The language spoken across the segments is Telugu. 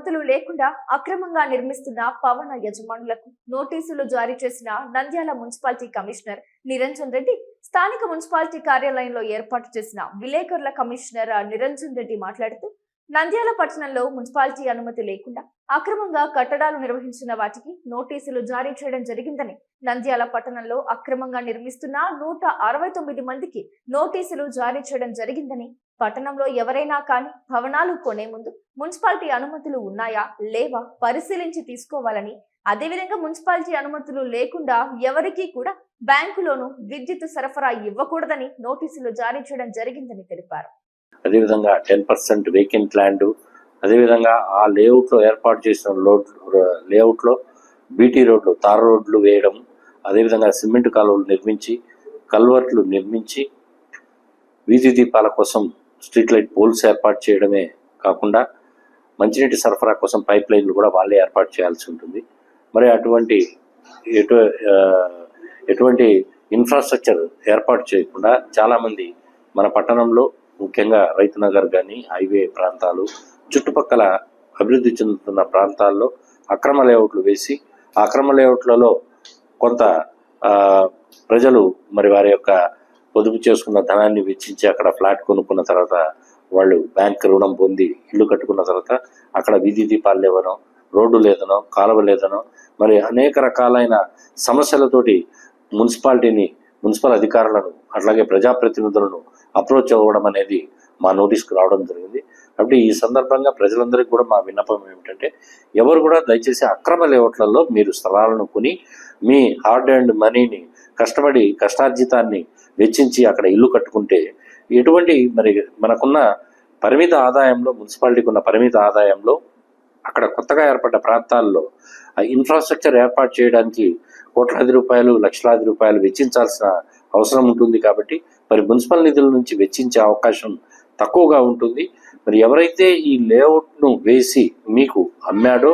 అనుమతులు లేకుండా అక్రమంగా నిర్మిస్తున్న పవన యజమానులకు నోటీసులు జారీ చేసిన నంద్యాల మున్సిపాలిటీ కమిషనర్ నిరంజన్ రెడ్డి స్థానిక మున్సిపాలిటీ కార్యాలయంలో ఏర్పాటు చేసిన విలేకరుల కమిషనర్ నిరంజన్ రెడ్డి మాట్లాడుతూ నంద్యాల పట్టణంలో మున్సిపాలిటీ అనుమతి లేకుండా అక్రమంగా కట్టడాలు నిర్వహించిన వాటికి నోటీసులు జారీ చేయడం జరిగిందని నంద్యాల పట్టణంలో అక్రమంగా నిర్మిస్తున్న నూట అరవై తొమ్మిది మందికి నోటీసులు జారీ చేయడం జరిగిందని పట్టణంలో ఎవరైనా కానీ భవనాలు కొనే ముందు మున్సిపాలిటీ అనుమతులు ఉన్నాయా లేవా పరిశీలించి తీసుకోవాలని అదేవిధంగా మున్సిపాలిటీ అనుమతులు లేకుండా ఎవరికీ కూడా బ్యాంకులోనూ విద్యుత్ సరఫరా ఇవ్వకూడదని నోటీసులు జారీ చేయడం జరిగిందని తెలిపారు. అదేవిధంగా టెన్ పర్సెంట్ వేకెంట్ ల్యాండ్ అదేవిధంగా ఆ లేఅవుట్లో ఏర్పాటు చేసిన లోడ్ లేఅవుట్లో బీటీ రోడ్లు తార రోడ్లు వేయడం అదేవిధంగా సిమెంట్ కాలువలు నిర్మించి కల్వర్ట్లు నిర్మించి వీధి దీపాల కోసం స్ట్రీట్ లైట్ పోల్స్ ఏర్పాటు చేయడమే కాకుండా మంచినీటి సరఫరా కోసం పైప్ లైన్లు కూడా వాళ్ళే ఏర్పాటు చేయాల్సి ఉంటుంది. మరి అటువంటి ఎటు ఎటువంటి ఇన్ఫ్రాస్ట్రక్చర్ ఏర్పాటు చేయకుండా చాలామంది మన పట్టణంలో ముఖ్యంగా రైతు నగర్ కానీ హైవే ప్రాంతాలు చుట్టుపక్కల అభివృద్ధి చెందుతున్న ప్రాంతాల్లో అక్రమ లేఅవుట్లు వేసి అక్రమ లేఅవుట్లలో కొంత ప్రజలు మరి వారి యొక్క పొదుపు చేసుకున్న ధనాన్ని వెచ్చించి అక్కడ ఫ్లాట్ కొనుక్కున్న తర్వాత వాళ్ళు బ్యాంక్ రుణం పొంది ఇల్లు కట్టుకున్న తర్వాత అక్కడ వీధి దీపాలు లేవనో రోడ్డు లేదనో కాలువ లేదనో మరి అనేక రకాలైన సమస్యలతోటి మున్సిపాలిటీని మున్సిపల్ అధికారులను అట్లాగే ప్రజాప్రతినిధులను అప్రోచ్ అవ్వడం అనేది మా నోటీస్కి రావడం జరిగింది. కాబట్టి ఈ సందర్భంగా ప్రజలందరికీ కూడా మా విన్నపం ఏమిటంటే ఎవరు కూడా దయచేసి అక్రమ లేఅవుట్లలో మీరు స్థలాలను కొని మీ హార్డ్ అండ్ మనీని కష్టపడి కష్టార్జితాన్ని వెచ్చించి అక్కడ ఇల్లు కట్టుకుంటే ఎటువంటి మరి మనకున్న పరిమిత ఆదాయంలో మున్సిపాలిటీకి ఉన్న పరిమిత ఆదాయంలో అక్కడ కొత్తగా ఏర్పడ్డ ప్రాంతాల్లో ఇన్ఫ్రాస్ట్రక్చర్ ఏర్పాటు చేయడానికి కోట్లాది రూపాయలు లక్షలాది రూపాయలు వెచ్చించాల్సిన అవసరం ఉంటుంది కాబట్టి మరి మున్సిపల్ నిధుల నుంచి వెచ్చించే అవకాశం తక్కువగా ఉంటుంది. మరి ఎవరైతే ఈ లేఅవుట్ను వేసి మీకు అమ్మాడో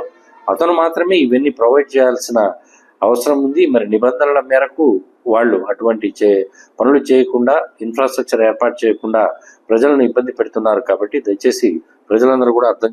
అతను మాత్రమే ఇవన్నీ ప్రొవైడ్ చేయాల్సిన అవసరం ఉంది. మరి నిబంధనల మేరకు వాళ్ళు అటువంటి చే పనులు చేయకుండా ఇన్ఫ్రాస్ట్రక్చర్ ఏర్పాటు చేయకుండా ప్రజలను ఇబ్బంది పెడుతున్నారు కాబట్టి దయచేసి ప్రజలందరూ కూడా అర్థం